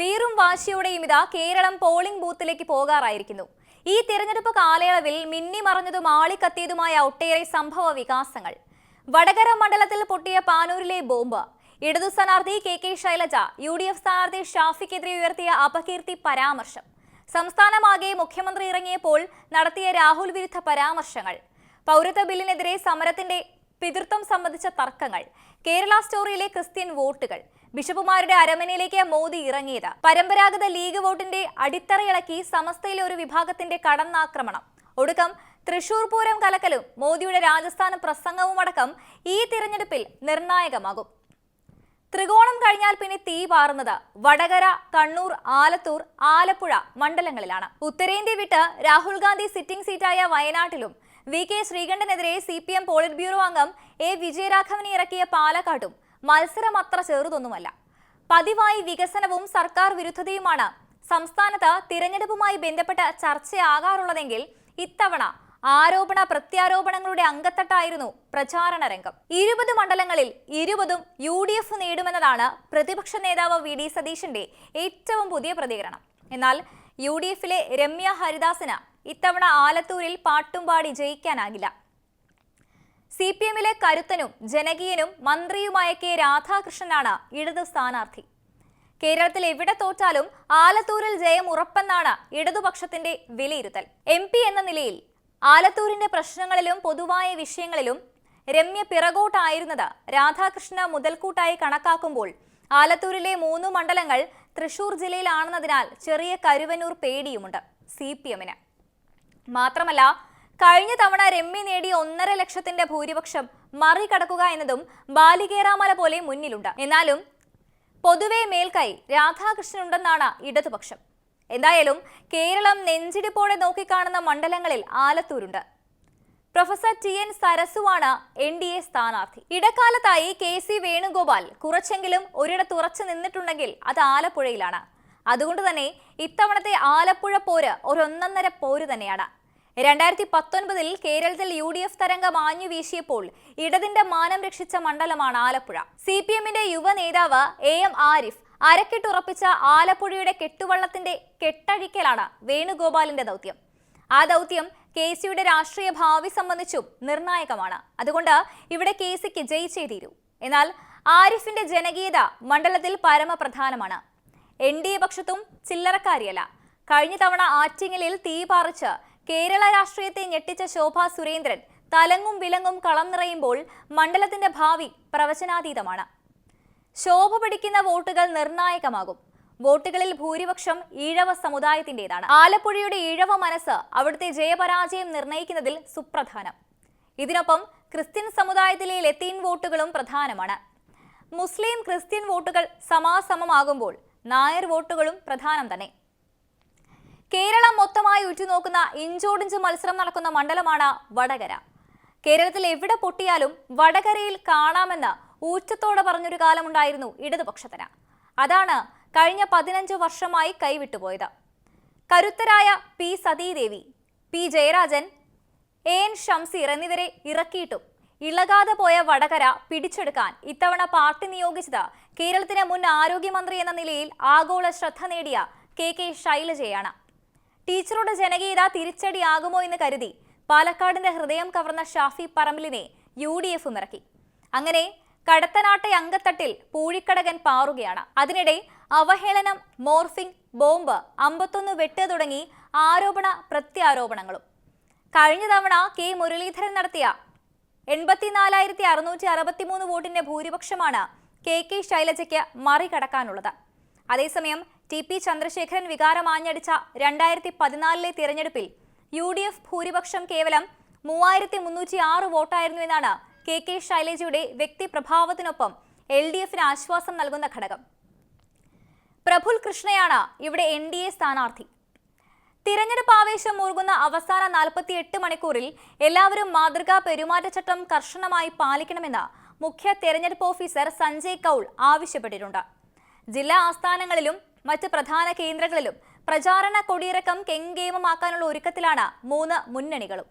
വീറും വാശിയോടെയും ഇതാ കേരളം പോളിംഗ് ബൂത്തിലേക്ക് പോകാറായിരിക്കുന്നു. ഈ തിരഞ്ഞെടുപ്പ് കാലയളവിൽ മിന്നി മറഞ്ഞതും ആളിക്കത്തിയതുമായ ഒട്ടേറെ സംഭവ വികാസങ്ങൾ. വടകര മണ്ഡലത്തിൽ പൊട്ടിയ പാനൂരിലെ ബോംബ്. ഇടതു സ്ഥാനാർത്ഥി K K Shailaja U D F സ്ഥാനാർത്ഥി ഷാഫിക്കെതിരെ ഉയർത്തിയ അപകീർത്തി പരാമർശം. സംസ്ഥാനമാകെ മുഖ്യമന്ത്രി ഇറങ്ങിയപ്പോൾ നടത്തിയ രാഹുൽ വിരുദ്ധ പരാമർശങ്ങൾ. പൗരത്വ ബില്ലിനെതിരെ സമരത്തിന്റെ പിതൃത്വം സംബന്ധിച്ച തർക്കങ്ങൾ. കേരള സ്റ്റോറിയിലെ ക്രിസ്ത്യൻ വോട്ടുകൾ. ബിഷപ്പുമാരുടെ അരമനയിലേക്ക് മോദി ഇറങ്ങിയത്. പരമ്പരാഗത ലീഗ് വോട്ടിന്റെ അടിത്തറയിളക്കി സമസ്തയിലെ ഒരു വിഭാഗത്തിന്റെ കടന്നാക്രമണം. ഒടുക്കം തൃശൂർ പൂരം കലക്കലും മോദിയുടെ രാജസ്ഥാന പ്രസംഗവുമടക്കം ഈ തിരഞ്ഞെടുപ്പിൽ നിർണായകമാകും. ത്രികോണം കഴിഞ്ഞാൽ പിന്നെ തീ പാറുന്നത് വടകര കണ്ണൂർ ആലത്തൂർ ആലപ്പുഴ മണ്ഡലങ്ങളിലാണ്. ഉത്തരേന്ത്യ വിട്ട് രാഹുൽ ഗാന്ധി സിറ്റിംഗ് സീറ്റായ വയനാട്ടിലും വി കെ ശ്രീകണ്ഠനെതിരെ C P M politburo അംഗം എ വിജയരാഘവനെ ഇറക്കിയ പാലക്കാട്ടും മത്സരം അത്ര ചെറുതൊന്നുമല്ല. പതിവായി വികസനവും സർക്കാർ വിരുദ്ധതയുമാണ് സംസ്ഥാനത്ത് തിരഞ്ഞെടുപ്പുമായി ബന്ധപ്പെട്ട് ചർച്ചയാകാറുള്ളതെങ്കിൽ ഇത്തവണ ആരോപണ പ്രത്യാരോപണങ്ങളുടെ അങ്കത്തട്ടായിരുന്നു പ്രചാരണ രംഗം. ഇരുപത് മണ്ഡലങ്ങളിൽ ഇരുപതും യു ഡി എഫ് നേടുമെന്നതാണ് പ്രതിപക്ഷ നേതാവ് വി ഡി സതീശന്റെ ഏറ്റവും പുതിയ പ്രതികരണം. എന്നാൽ യു ഡി എഫിലെ രമ്യ ഹരിദാസിന് ഇത്തവണ ആലത്തൂരിൽ പാട്ടുംപാടി ജയിക്കാനാകില്ല. സി പി എമ്മിലെ കരുത്തനും ജനകീയനും മന്ത്രിയുമായ കെ രാധാകൃഷ്ണനാണ് ഇടതു സ്ഥാനാർത്ഥി. കേരളത്തിൽ എവിടെ തോറ്റാലും ആലത്തൂരിൽ ജയം ഉറപ്പെന്നാണ് ഇടതുപക്ഷത്തിന്റെ വിലയിരുത്തൽ. എം പി എന്ന നിലയിൽ ആലത്തൂരിന്റെ പ്രശ്നങ്ങളിലും പൊതുവായ വിഷയങ്ങളിലും രമ്യ പിറകോട്ടായിരുന്നത് രാധാകൃഷ്ണ മുതൽക്കൂട്ടായി കണക്കാക്കുമ്പോൾ ആലത്തൂരിലെ മൂന്ന് മണ്ഡലങ്ങൾ തൃശൂർ ജില്ലയിലാണെന്നതിനാൽ ചെറിയ കരുവനൂർ പേടിയുമുണ്ട് സി പി എമ്മിന് മാത്രമല്ല കഴിഞ്ഞ തവണ രമ്യ നേടിയ ഒന്നര ലക്ഷത്തിന്റെ ഭൂരിപക്ഷം മറികടക്കുക എന്നതും ബാലികേറാമല പോലെ മുന്നിലുണ്ട്. എന്നാലും പൊതുവെ മേൽക്കൈ രാധാകൃഷ്ണനുണ്ടെന്നാണ് ഇടതുപക്ഷം. എന്തായാലും കേരളം നെഞ്ചിടിപ്പോടെ നോക്കിക്കാണുന്ന മണ്ഡലങ്ങളിൽ ആലത്തൂരുണ്ട്. പ്രൊഫസർ ടി എൻ സരസുവാണ് എൻ ഡി എ സ്ഥാനാർത്ഥി. ഇടക്കാലത്തായി കെ സി വേണുഗോപാൽ കുറച്ചെങ്കിലും ഒരിടത്ത് ഉറച്ചു നിന്നിട്ടുണ്ടെങ്കിൽ അത് ആലപ്പുഴയിലാണ്. അതുകൊണ്ട് തന്നെ ഇത്തവണത്തെ ആലപ്പുഴ പോര് ഒരൊന്നൊന്നര പോര് തന്നെയാണ്. രണ്ടായിരത്തി പത്തൊൻപതിൽ കേരളത്തിൽ യു ഡി എഫ് തരംഗം ആഞ്ഞു വീശിയപ്പോൾ ഇടതിന്റെ മാനം രക്ഷിച്ച മണ്ഡലമാണ് ആലപ്പുഴ. സി പി എമ്മിന്റെ യുവ നേതാവ് എ എം ആരിഫ് അരക്കെട്ടുറപ്പിച്ച ആലപ്പുഴയുടെ കെട്ടുവള്ളത്തിന്റെ കെട്ടഴിക്കലാണ് വേണുഗോപാലിന്റെ ദൗത്യം. ആ ദൗത്യം കെ സിയുടെ രാഷ്ട്രീയ ഭാവി സംബന്ധിച്ചും നിർണായകമാണ്. അതുകൊണ്ട് ഇവിടെ കെ സിക്ക് ജയിച്ചേ തീരൂ. എന്നാൽ ആരിഫിന്റെ ജനകീയത മണ്ഡലത്തിൽ പരമപ്രധാനമാണ്. എൻ ഡി എ പക്ഷത്തും ചില്ലറക്കാരിയല്ല. കഴിഞ്ഞ തവണ ആറ്റിങ്ങലിൽ തീ പാറിച്ച് കേരള രാഷ്ട്രീയത്തെ ഞെട്ടിച്ച ശോഭ സുരേന്ദ്രൻ തലങ്ങും വിലങ്ങും കളം നിറയുമ്പോൾ മണ്ഡലത്തിന്റെ ഭാവി പ്രവചനാതീതമാണ്. ശോഭ പിടിക്കുന്ന വോട്ടുകൾ നിർണായകമാകും. വോട്ടുകളിൽ ഭൂരിപക്ഷം ഈഴവ സമുദായത്തിന്റേതാണ്. ആലപ്പുഴയുടെ ഈഴവ മനസ്സ് അവിടുത്തെ ജയപരാജയം നിർണയിക്കുന്നതിൽ സുപ്രധാനം. ഇതിനൊപ്പം ക്രിസ്ത്യൻ സമുദായത്തിലെ ലത്തീൻ വോട്ടുകളും പ്രധാനമാണ്. മുസ്ലിം ക്രിസ്ത്യൻ വോട്ടുകൾ സമാസമമാകുമ്പോൾ നായർ വോട്ടുകളും പ്രധാനം തന്നെ. കേരളം മൊത്തമായി ഉറ്റുനോക്കുന്ന ഇഞ്ചോടിഞ്ച് മത്സരം നടക്കുന്ന മണ്ഡലമാണ് വടകര. കേരളത്തിൽ എവിടെ പൊട്ടിയാലും വടകരയിൽ കാണാമെന്ന് ഊറ്റത്തോടെ പറഞ്ഞൊരു കാലമുണ്ടായിരുന്നു ഇടതുപക്ഷത്തിന്. അതാണ് കഴിഞ്ഞ പതിനഞ്ച് വർഷമായി കൈവിട്ടുപോയത്. കരുത്തരായ P Satidevi P Jayarajan A N Shamseer എന്നിവരെ ഇറക്കിയിട്ടും ഇളകാതെ പോയ വടകര പിടിച്ചെടുക്കാൻ ഇത്തവണ പാർട്ടി നിയോഗിച്ചത് കേരളത്തിന് മുൻ ആരോഗ്യമന്ത്രി എന്ന നിലയിൽ ആഗോള ശ്രദ്ധ നേടിയ കെ കെ ശൈലജയാണ്. ടീച്ചറുടെ ജനകീയത തിരിച്ചടിയാകുമോ എന്ന് കരുതി പാലക്കാടിന്റെ ഹൃദയം കവർന്ന ഷാഫി പറമ്പിലിനെ യു ഡി എഫും ഇറക്കി അങ്ങനെ കടത്തനാട്ടെ അങ്കത്തട്ടിൽ പൂഴിക്കടകൻ പാറുകയാണ്. അതിനിടെ അവഹേളനം മോർഫിംഗ് ബോംബ് അമ്പത്തൊന്ന് വെട്ട് തുടങ്ങി ആരോപണ പ്രത്യാരോപണങ്ങളും. കഴിഞ്ഞ തവണ കെ മുരളീധരൻ നടത്തിയ എൺപത്തിനാലായിരത്തി അറുന്നൂറ്റി വോട്ടിന്റെ ഭൂരിപക്ഷമാണ് കെ കെ ശൈലജയ്ക്ക് മറികടക്കാനുള്ളത്. അതേസമയം ടി പി ചന്ദ്രശേഖരൻ വികാരം ആഞ്ഞടിച്ച രണ്ടായിരത്തി പതിനാലിലെ തിരഞ്ഞെടുപ്പിൽ യു ഡി എഫ് ഭൂരിപക്ഷം കേവലം മൂവായിരത്തി മുന്നൂറ്റി ആറ് വോട്ടായിരുന്നുവെന്നാണ് കെ കെ ശൈലജയുടെ വ്യക്തിപ്രഭാവത്തിനൊപ്പം എൽ ഡി എഫിന് ആശ്വാസം നൽകുന്ന ഘടകം. പ്രഫുൽ കൃഷ്ണയാണ് ഇവിടെ എൻ ഡി എ സ്ഥാനാർത്ഥി. തിരഞ്ഞെടുപ്പ് ആവേശം മൂർകുന്ന അവസാന നാൽപ്പത്തി എട്ട് മണിക്കൂറിൽ എല്ലാവരും മാതൃകാ പെരുമാറ്റച്ചട്ടം കർശനമായി പാലിക്കണമെന്ന് മുഖ്യ തെരഞ്ഞെടുപ്പ് ഓഫീസർ സഞ്ജയ് കൗൾ ആവശ്യപ്പെട്ടിട്ടുണ്ട്. ജില്ലാ ആസ്ഥാനങ്ങളിലും മറ്റ് പ്രധാന കേന്ദ്രങ്ങളിലും പ്രചാരണ കൊടിയിറക്കം കെങ്കേമമാക്കാനുള്ള ഒരുക്കത്തിലാണ് മൂന്ന് മുന്നണികളും.